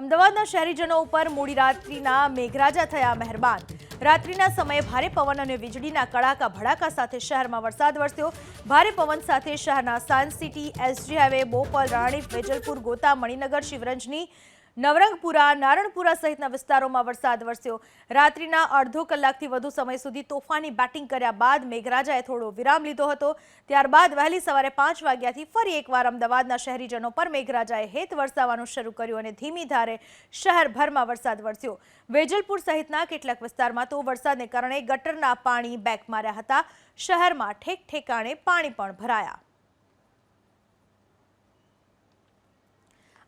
અમદાવાદના શહેરીજનો ઉપર મોડી રાત્રિના મેઘરાજા થયા મહેરબાન. રાત્રિના સમયે ભારે પવન અને વીજળીના કડાકા ભડાકા સાથે શહેરમાં વરસાદ વરસ્યો. ભારે પવન સાથે શહેરના science city, SG highway, Bopal, Ranip, Vejalpur, Gota, Maninagar, Shivranjani Navrangpura, Naranpura સહિતના વિસ્તારોમાં વરસાદ વરસ્યો. રાત્રિના અડધો કલાકથી વધુ સમય સુધી તોફાની બેટિંગ કર્યા બાદ મેઘરાજાએ થોડો વિરામ લીધો હતો. ત્યારબાદ વહેલી સવારે પાંચ વાગ્યાથી ફરી એકવાર અમદાવાદના શહેરીજનો પર મેઘરાજાએ હેત વરસાવવાનું શરૂ કર્યું અને ધીમી ધારે શહેરભરમાં વરસાદ વરસ્યો. વેજલપુર સહિતના કેટલાક વિસ્તારમાં તો વરસાદને કારણે ગટરના પાણી બેક માર્યા હતા. શહેરમાં ઠેક ઠેકાણે પાણી પણ ભરાયા.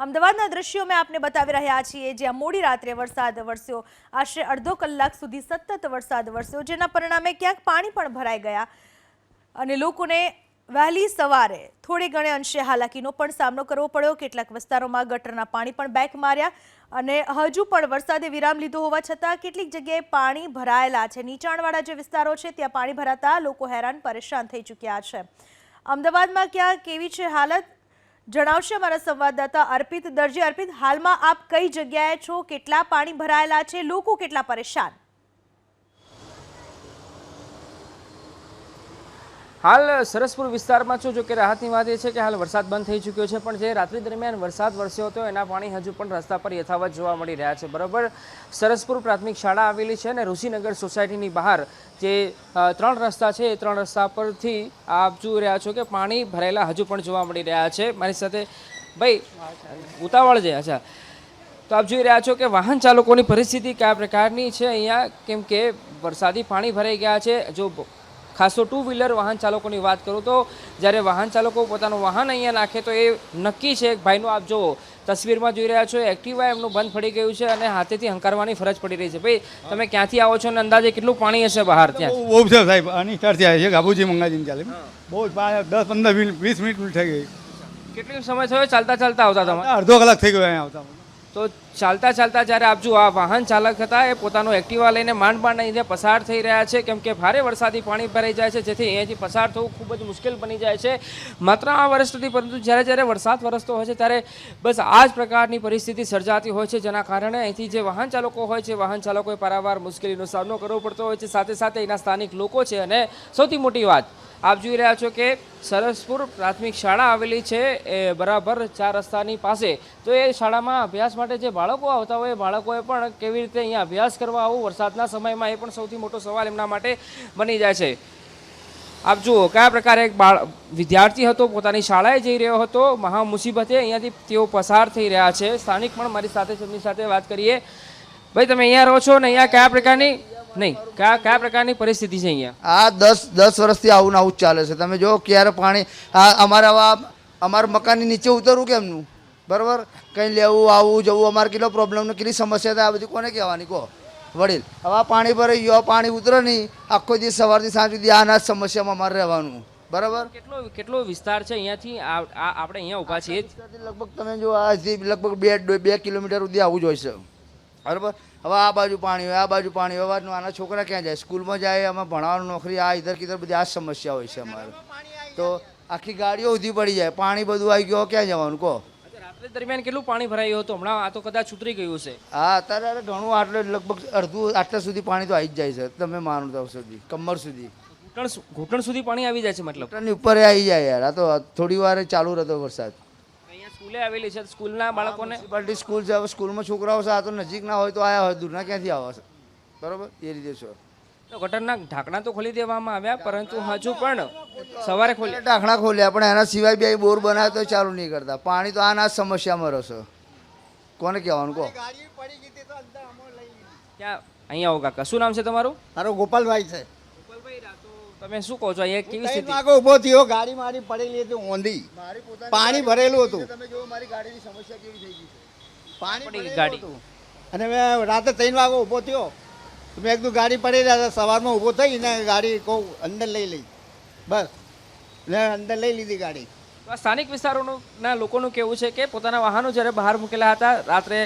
અમદાવાદના દ્રશ્યો મેં આપને બતાવી રહ્યા છીએ, જ્યાં મોડી રાત્રે વરસાદ વરસ્યો. આશરે અડધો કલાક સુધી સતત વરસાદ વરસ્યો, જેના પરિણામે ક્યાંક પાણી પણ ભરાઈ ગયા. અને લોકોને વહેલી સવારે થોડે ઘણે અંશે હાલાકીનો પણ સામનો કરવો પડ્યો. કેટલાક વિસ્તારોમાં ગટરના પાણી પણ બેક માર્યા અને હજુ પણ વરસાદે વિરામ લીધો હોવા છતાં કેટલીક જગ્યાએ પાણી ભરાયેલા છે. નીચાણવાળા જે વિસ્તારો છે, ત્યાં પાણી ભરાતા લોકો હેરાન પરેશાન થઈ ચૂક્યા છે. અમદાવાદમાં ક્યાં કેવી છે હાલત? જણાવશે અમારા સંવાદદાતા અર્પિત દરજી. અર્પિત, હાલમાં આપ કઈ જગ્યાએ છો? કેટલા પાણી ભરાયેલા છે? લોકો કેટલા પરેશાન? હાલ સરસપુર વિસ્તારમાં છું, જો કે રાહતની વાત એ છે કે હાલ વરસાદ બંધ થઈ ચૂક્યો છે, પણ જે રાત્રિ દરમિયાન વરસાદ વરસ્યો હતો, એના પાણી હજુ પણ રસ્તા પર યથાવત જોવા મળી રહ્યા છે. બરાબર, સરસપુર પ્રાથમિક શાળા આવેલી છે અને ઋષિનગર સોસાયટીની બહાર જે ત્રણ રસ્તા છે, એ ત્રણ રસ્તા પરથી આપ જોઈ રહ્યા છો કે પાણી ભરાયેલા હજુ પણ જોવા મળી રહ્યા છે. મારી સાથે ભાઈ, ઉતાવળ છે, અચ્છા. તો આપ જોઈ રહ્યા છો કે વાહન ચાલકોની પરિસ્થિતિ કયા પ્રકારની છે અહીંયા? કેમ કે વરસાદી પાણી ભરાઈ ગયા છે, જો ખાસ ટુ વ્હીલર વાહન ચાલકોની વાત કરું તો જ્યારે વાહન ચાલકો પોતાનું વાહન અહીંયા નાખે તો એ નક્કી છે એક ભાઈનું આપ જુઓ તસવીરમાં જોઈ રહ્યા છો એક્ટિવા એમનું બંધ પડી ગયું છે અને હાથેથી હંકારવાની ફરજ પડી રહી છે. ભાઈ તમે ક્યાંથી આવો છો અને અંદાજે કેટલું પાણી હશે બહાર ત્યાં? બહુ છે સાહેબ છે ગાબુજી મંગાજીને ચાલે. બહુ દસ પંદર મિનિટ વીસ મિનિટ થઈ ગઈ. કેટલો સમય થયો ચાલતા ચાલતા આવતા તમે અડધો કલાક થઈ ગયો અહીંયા આવતા. તો ચાલતા ચાલતા જ્યારે આપજો આ વાહન ચાલક હતા, એ પોતાનું એક્ટિવા લઈને માંડ માંડ અહીંથી પસાર થઈ રહ્યા છે. કેમ કે ભારે વરસાદી પાણી ભરાઈ જાય છે, જેથી અહીંયાથી પસાર થવું ખૂબ જ મુશ્કેલ બની જાય છે. માત્ર આ વર્ષ નથી પરંતુ જ્યારે જ્યારે વરસાદ વરસતો હોય છે, ત્યારે બસ આ જ પ્રકારની પરિસ્થિતિ સર્જાતી હોય છે, જેના કારણે અહીંથી જે વાહન ચાલકો હોય છે, વાહન ચાલકોએ પારાવાર મુશ્કેલીનો સામનો કરવો પડતો હોય છે. સાથે સાથે એના સ્થાનિક લોકો છે. અને સૌથી મોટી વાત, આપ જોઈ રહ્યા છો કે સરસપુર પ્રાથમિક શાળા આવેલી છે, એ બરાબર ચાર રસ્તાની પાસે. તો એ શાળામાં અભ્યાસ માટે જે બાળકો આવતા હોય, બાળકોએ પણ કેવી રીતે અહીંયા અભ્યાસ કરવા આવું? વરસાદના સમયમાં એ પણ સૌથી મોટો સવાલ એમના માટે બની જાય છે. આપ જુઓ, કયા પ્રકારે એક બાળ વિદ્યાર્થી હતો, પોતાની શાળાએ જઈ રહ્યો હતો, મહા મુસીબતે અહીંયાથી તેઓ પસાર થઈ રહ્યા છે. સ્થાનિક પણ મારી સાથે, તેમની સાથે વાત કરીએ. ભાઈ, તમે અહીંયા રહો છો ને અહીંયા કયા પ્રકારની, નહીં, કયા કયા પ્રકારની પરિસ્થિતિ છે અહીંયા? આ દસ દસ વર્ષથી આવું ને આવું ચાલે છે. તમે જો ક્યારે પાણી, આ અમારા અમારા મકાનની નીચે ઉતરવું કેમનું? બરાબર? કંઈ લેવું આવવું જવું અમારે કેટલો પ્રોબ્લેમ ને કેટલી સમસ્યા થાય આ બધી કોને કહેવાની? કહો. વડીલ હવે આ પાણી ભરાઈ ગયો પાણી ઉતરે નહીં આખો દિવસ સવારથી સાંજ સુધી આના જ સમસ્યામાં અમારે રહેવાનું. બરાબર? કેટલો કેટલો વિસ્તાર છે અહીંયાથી? આપણે અહીંયા ઊભા છીએ. લગભગ તમે જો આ હજી લગભગ બે બે કિલોમીટર સુધી આવું જ હોય છે. બરાબર? હવે આ બાજુ પાણી હોય આ બાજુ પાણી હોય હવે નાના છોકરા ક્યાં જાય? સ્કૂલમાં જાય અમે ભણવાનું નોકરી આ ઇધર કિધર બધી આ જ સમસ્યા હોય છે અમારે. તો આખી ગાડીઓ ઉધી પડી જાય. પાણી બધું આવી ગયો ક્યાં જવાનું? કહો. દરમિયાન કેટલું પાણી ભરાયું હતું? હમણાં આ તો કદાચ ઉતરી ગયું છે હા અત્યારે ઘણું આટલે લગભગ અડધું આટલા સુધી પાણી તો આવી જ જાય છે તમે માનો તો સુધી કમર સુધી. ઘૂંટણ ઘૂંટણ સુધી પાણી આવી જાય છે મતલબ? ઘૂંટણની ઉપર આવી જાય યાર આ તો થોડી વાર ચાલુ રહેતો વરસાદ. અહીંયા સ્કૂલે આવેલી છે સ્કૂલના બાળકોને? મ્યુનિસિપાલિટી સ્કૂલ છે હવે સ્કૂલમાં છોકરાઓ છે આ તો નજીક ના હોય તો આયા હોય દૂરના ક્યાંથી આવે છે? બરાબર? એ રીતે છે. તો ગટરના ઢાંકણા તો ખોલી દેવામાં આવ્યા પરંતુ હજુ પણ સવારે ખોલી ઢાંકણા ખોલ્યા પણ એના સિવાય બે બોર બનાવે તો ચાલુ નહીં કરતા. પાણી તો આ ના સમસ્યામાં રહેશે. કોને કહેવાનું? કહો. ક્યાં? અહીંયા આવો કાકા. શું નામ છે તમારું? મારો ગોપાલભાઈ છે. તમે શું કહો છો? અહીંયા કેવી સ્થિતિ? આગળ ઊભો થયો ગાડી મારી પડેલી હતી ઊંધી પાણી ભરેલું હતું. તમે જો મારી ગાડીની સમસ્યા કેવી થઈ ગઈ છે. પાણી પડી ગાડી. અને મેં રાતે ત્રણ વાગે ઊભો થયો. મેં કીધું, ગાડી પડી રહ્યા સવારમાં ઊભો થઈને ગાડી કહું, અંદર લઈ લઈ. બસ. ને અંદર લઈ લીધી ગાડી. સ્થાનિક વિસ્તારોનું ના લોકોનું કેવું છે કે પોતાના વાહનો જ્યારે બહાર મૂકેલા હતા, રાત્રે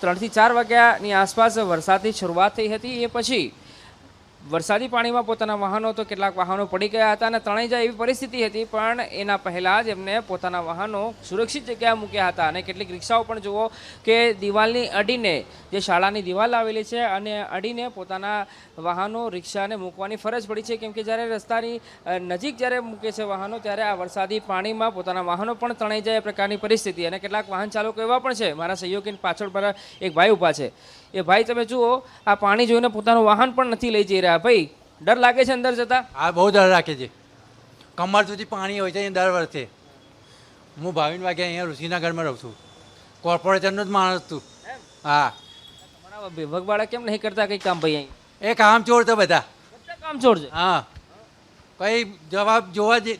ત્રણથી ચાર વાગ્યાની આસપાસ વરસાદની શરૂઆત થઈ હતી, એ પછી વરસાદી પાણીમાં પોતાના વાહનો તો કેટલાક વાહનો પડી ગયા હતા અને તણાઈ જાય એવી પરિસ્થિતિ હતી, પણ એના પહેલાં જ એમને પોતાના વાહનો સુરક્ષિત જગ્યાએ મૂક્યા હતા. અને કેટલીક રિક્ષાઓ પણ જુઓ કે દિવાલની અડીને, જે શાળાની દિવાલ આવેલી છે અને અડીને પોતાના વાહનો રિક્ષાને મૂકવાની ફરજ પડી છે. કેમ કે જ્યારે રસ્તાની નજીક જ્યારે મૂકે છે વાહનો, ત્યારે આ વરસાદી પાણીમાં પોતાના વાહનો પણ તણાઈ જાય એ પ્રકારની પરિસ્થિતિ. અને કેટલાક વાહન ચાલકો એવા પણ છે. મારા સહયોગીની પાછળ પર એક ભાઈ ઊભા છે. એ ભાઈ તમે જુઓ આ પાણી જોઈને પોતાનું વાહન પણ નથી લઈ જઈ રહ્યા. ભાઈ ડર લાગે છે અંદર જતા? આ બહુ ડર રાખે છે. કમર સુધી પાણી હોય છે દર વર્ષે. હું ભાવિન વાગે અહીંયા ઋષિનગરમાં રહું છું. કોર્પોરેશનનો જ માણસ છું. હા. તમારા વિભાગવાળા કેમ નહીં કરતા કંઈ કામ ભાઈ અહીં? એ કામ ચોર તો બધા. કામ ચોર છે? હા. કંઈ જવાબ જોવા જ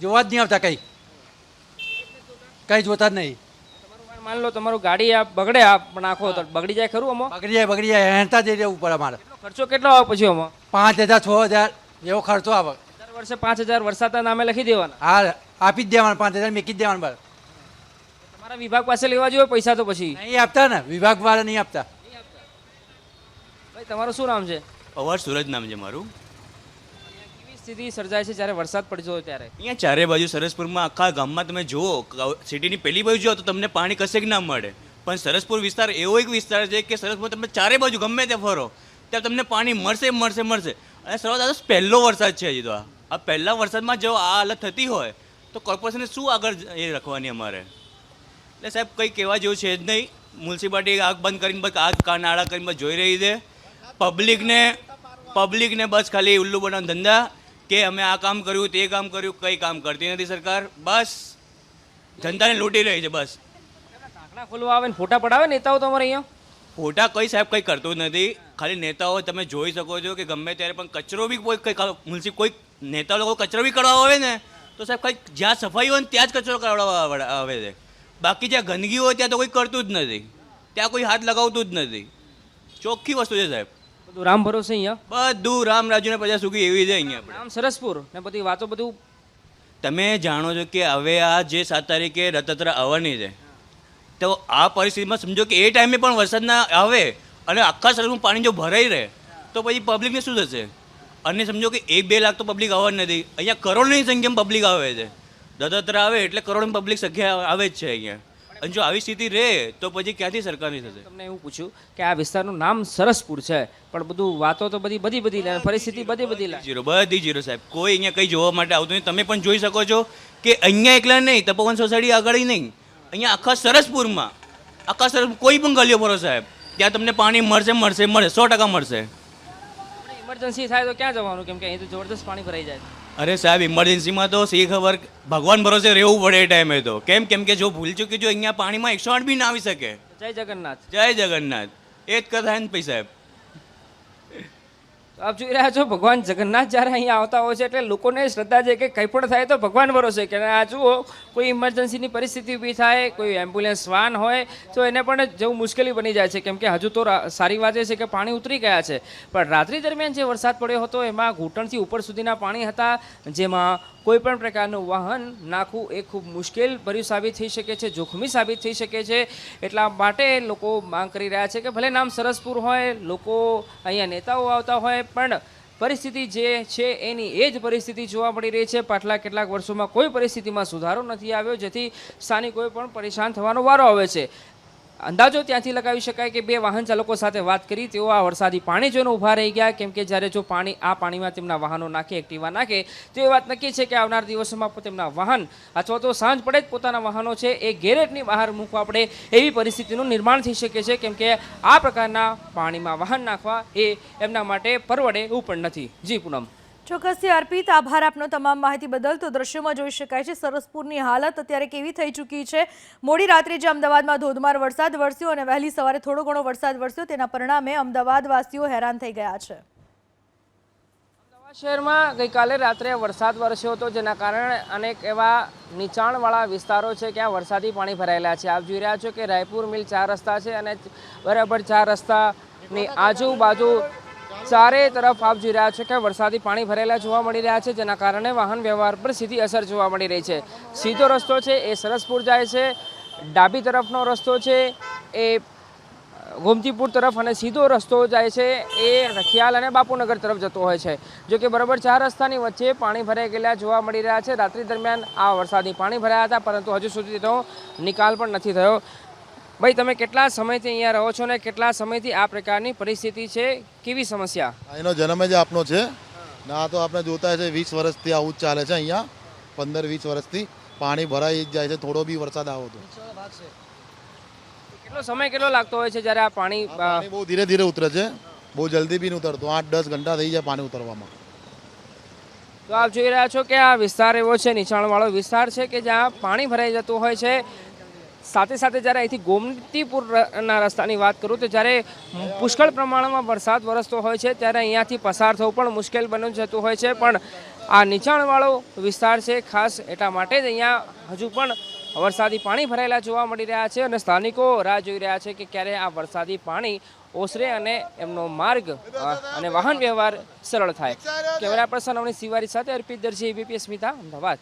જોવા જ નહીં આવતા કંઈ. કંઈ જોતા જ નહીં. માન લો તમારું ગાડી આ બગડે આ નાખો તો. બગડી જાય ખરું આમાં? બગડી જાય બગડી જાય હેંડતા જઈ રહેવું પડે અમારે. કેટલો ખર્ચો કેટલો આવે પછી આમાં? પાંચ હજાર છ હજાર એવો ખર્ચો આવે. દર વર્ષે પાંચ હજાર વરસાદના નામે લખી દેવાના? હા આપી જ દેવાના પાંચ હજાર મેકી જ દેવાના બસ. તમારા વિભાગ પાસે લેવા જોઈએ પૈસા તો પછી? નહીં આપતા ને વિભાગ વાળા નહીં આપતા. ભાઈ તમારું શું નામ છે? પવાર સુરજ નામ છે મારું. કેવી સ્થિતિ સર્જાય છે જ્યારે વરસાદ પડતો હોય ત્યારે. અહીંયા ચારે બાજુ સરસપુરમાં આખા ગામમાં તમે જુઓ સિટીની પહેલી બાજુ જુઓ તો તમને પાણી કશેક ના મળે. પણ સરસપુર વિસ્તાર એવો એક વિસ્તાર છે કે સરસપુર તમે ચારે બાજુ ગમે ત્યાં ફરો, ત્યાં તમને પાણી મળશે મળશે મળશે. અને સર્વાત પહેલો વરસાદ છે હજી તો આ. પહેલા વરસાદમાં જો આ હાલત થતી હોય, તો કોર્પોરેશને શું આગળ એ રાખવાની અમારે? એટલે સાહેબ, કંઈ કહેવા જેવું છે જ નહીં. મ્યુનિસિપાલિટી આગ બંધ કરીને બસ આગ નાળા કરીને બસ જોઈ રહી છે. પબ્લિકને પબ્લિકને બસ ખાલી ઉલ્લુ બનાવવાના ધંધા કે અમે આ કામ કર્યું તે કામ કર્યું કંઈ કામ કરતી નથી સરકાર. બસ. જનતાને લૂંટી રહી છે બસ. ઢાંકણા ખોલવા આવે ને ફોટા પડાવે નેતાઓ તમારે અહીંયા? ફોટા કઈ સાહેબ કંઈ કરતું નથી. ખાલી નેતાઓ તમે જોઈ શકો છો કે ગમે ત્યારે પણ કચરો બી કોઈ કંઈ મુનસી કોઈ નેતા લોકો કચરો બી કરવા આવે ને તો સાહેબ કંઈક જ્યાં સફાઈ હોય ને ત્યાં જ કચરો કરાવવા આવે- આવે છે. બાકી જ્યાં ગંદકી હોય ત્યાં તો કોઈ કરતું જ નથી. ત્યાં કોઈ હાથ લગાવતું જ નથી. ચોખ્ખી વસ્તુ છે સાહેબ. બધું રામ ભરોસે અહીંયા? બધું રામ રાજુ ને પ્રજા સુખી એવી છે અહીંયા આપણે. નામ સરસપુર ને બધી વાતો બધું તમે જાણો છો કે હવે આ જે સાત તારીખે રથયાત્રા આવવાની છે તો આ પરિસ્થિતિમાં સમજો કે એ ટાઈમે પણ વરસાદ ના આવે અને આખા શરીરમાં પાણી જો ભરાઈ રહે તો પછી પબ્લિકને શું થશે? અને સમજો કે એક બે લાખ તો પબ્લિક આવવા જ નથી અહીંયા કરોડની સંખ્યામાં પબ્લિક આવે છે. રથયાત્રા આવે એટલે કરોડની પબ્લિક સંખ્યા આવે જ છે અહીંયા. અને જો આવી સ્થિતિ રહે તો પછી ક્યાંથી સરકારની થશે? તમને એવું પૂછ્યું કે આ વિસ્તારનું નામ સરસપુર છે પણ બધું વાતો તો બધી બધી બધી પરિસ્થિતિ બધી બધી જીરો બધી જીરો સાહેબ. કોઈ અહીંયા કંઈ જોવા માટે આવતું નહીં તમે પણ જોઈ શકો છો કે અહીંયા એકલા નહીં તપોવન સોસાયટી આગળ નહીં. અહીંયા આખા સરસપુરમાં આખા સરસ કોઈ પણ ગલીઓ ભરો સાહેબ. ત્યાં તમને પાણી મળશે મળશે મળે સો ટકા મળશે. ઇમરજન્સી થાય તો ક્યાં જવાનું? કેમ કે અહીં તો જબરદસ્ત પાણી ભરાઈ જાય અરે સાહેબ ઇમરજન્સીમાં તો સી ખબર ભગવાન ભરોસે રહેવું પડે એ ટાઈમે તો. કેમ? કેમ કે જો ભૂલ ચૂકી જો અહીંયા પાણીમાં એકસો આઠ બી ના આવી શકે. જય જગન્નાથ. જય જગન્નાથ. એ જ કથા ને પૈ સાહેબ. આપ જોઈ રહ્યા છો ભગવાન જગન્નાથ જ્યારે અહીંયા આવતા હોય છે એટલે લોકોને શ્રદ્ધા છે કે કંઈ પણ થાય તો ભગવાન ભરોસે. કે આ જુઓ કોઈ ઇમરજન્સીની પરિસ્થિતિ ઊભી થાય, કોઈ એમ્બ્યુલન્સ વાન હોય, તો એને પણ જવું મુશ્કેલી બની જાય છે. કેમ કે હજુ તો સારી વાત એ છે કે પાણી ઉતરી ગયા છે. પણ રાત્રિ દરમિયાન જે વરસાદ પડ્યો હતો, એમાં ઘૂંટણથી ઉપર સુધીના પાણી હતા, જેમાં કોઈ પણ પ્રકારનું વાહન નાખવું એ ખૂબ મુશ્કેલ ભર્યું સાબિત થઈ શકે છે, જોખમી સાબિત થઈ શકે છે. એટલા માટે લોકો માંગ કરી રહ્યા છે કે ભલે નામ સરસપુર હોય, લોકો અહીંયા નેતાઓ આવતા હોય, પણ પરિસ્થિતિ જે છે એની એ જ પરિસ્થિતિ જોવા મળી રહી છે. પાછલા કેટલાક વર્ષોમાં કોઈ પરિસ્થિતિમાં સુધારો નથી આવ્યો, જેથી સ્થાનિકોએ પણ પરેશાન થવાનો વારો આવે છે. અંદાજો ત્યાંથી લગાવી શકાય કે બે વાહન ચાલકો સાથે વાત કરી, તેઓ આ વરસાદી પાણી જોઈને ઊભા રહી ગયા. કેમ કે જ્યારે જો પાણી, આ પાણીમાં તેમના વાહનો નાખે, એક્ટિવા નાખે, તો એ વાત નક્કી છે કે આવનાર દિવસોમાં તેમના વાહન અથવા તો સાંજ પડે જ પોતાના વાહનો છે એ ગેરેજની બહાર મૂકવા પડે એવી પરિસ્થિતિનું નિર્માણ થઈ શકે છે. કેમ કે આ પ્રકારના પાણીમાં વાહન નાખવા એ એમના માટે પરવડે એવું પણ નથી. જી પૂનમ. ચોક્કસથી અર્પિત આભાર આપનો તમામ માહિતી બદલ. તો દ્રશ્યોમાં જોઈ શકાય છે, સરસપુરની હાલત અત્યારે કેવી થઈ ચૂકી છે. મોડી રાત્રે જે અમદાવાદમાં ધોધમાર વરસાદ વરસ્યો અને વહેલી સવારે થોડો ઘણો વરસાદ વરસ્યો, તેના પરિણામે અમદાવાદવાસીઓ હેરાન થઈ ગયા છે. અમદાવાદ શહેરમાં ગઈકાલે રાત્રે વરસાદ વરસ્યો હતો, જેના કારણે અનેક એવા નીચાણવાળા વિસ્તારો છે ક્યાં વરસાદી પાણી ભરાયેલા છે. આપ જોઈ રહ્યા છો કે રાયપુર મિલ ચાર રસ્તા છે અને બરાબર ચાર રસ્તાની આજુબાજુ ચારે તરફ આપ જોઈ રહ્યા છો કે વરસાદી પાણી ભરેલા જોવા મળી રહ્યા છે, જેના કારણે વાહન વ્યવહાર પર સીધી અસર જોવા મળી રહી છે. સીધો રસ્તો છે, એ સરસપુર જાય છે, ડાબી તરફનો રસ્તો છે, એ ગોમતીપુર તરફ અને સીધો રસ્તો જાય છે, એ રખિયાલ અને બાપુનગર તરફ જતો હોય છે. જો કે બરાબર ચાર રસ્તાની વચ્ચે પાણી ભરાઈ ગયેલા જોવા મળી રહ્યા છે. રાત્રિ દરમિયાન આ વરસાદી પાણી ભરાયા હતા, પરંતુ હજુ સુધી તેનો નિકાલ પણ નથી થયો. ભાઈ તમે કેટલા સમયથી અહીંયા રહો છો ને કેટલા સમયથી આ પ્રકારની પરિસ્થિતિ છે? કેવી સમસ્યા? એનો જન્મ જ આપનો છે. ને આ તો આપણે જોતા છે વીસ વર્ષથી આવું જ ચાલે છે અહીંયા. પંદર વીસ વર્ષથી પાણી ભરાઈ જ જાય છે થોડો બી વરસાદ આવો તો. કેટલો સમય કેટલો લાગતો હોય છે જ્યારે આ પાણી બહુ ધીરે ધીરે ઉતરે છે. બહુ જલ્દી બી નહીં ઉતરતું. આઠ દસ ઘંટા થઈ જાય પાણી ઉતરવામાં. તો આપ જોઈ રહ્યા છો કે આ વિસ્તાર એવો છે નીચાણવાળો વિસ્તાર છે કે જ્યાં પાણી ભરાઈ જતું હોય છે. સાથે સાથે જ્યારે અહીંથી ગોમતીપુરના રસ્તાની વાત કરું તો જ્યારે પુષ્કળ પ્રમાણમાં વરસાદ વરસતો હોય છે, ત્યારે અહીંયાથી પસાર થવું પણ મુશ્કેલ બની જતું હોય છે. પણ આ નીચાણવાળો વિસ્તાર છે ખાસ એટલા માટે જ અહીંયા હજુ પણ વરસાદી પાણી ભરાયેલા જોવા મળી રહ્યા છે અને સ્થાનિકો રાહ જોઈ રહ્યા છે કે ક્યારે આ વરસાદી પાણી ઓસરે અને એમનો માર્ગ અને વાહન વ્યવહાર સરળ થાય. કેમેરા પર્સન અવની સિવારી સાથે અર્પિત દરજી, એબીપી સ્મિતા, અમદાવાદ.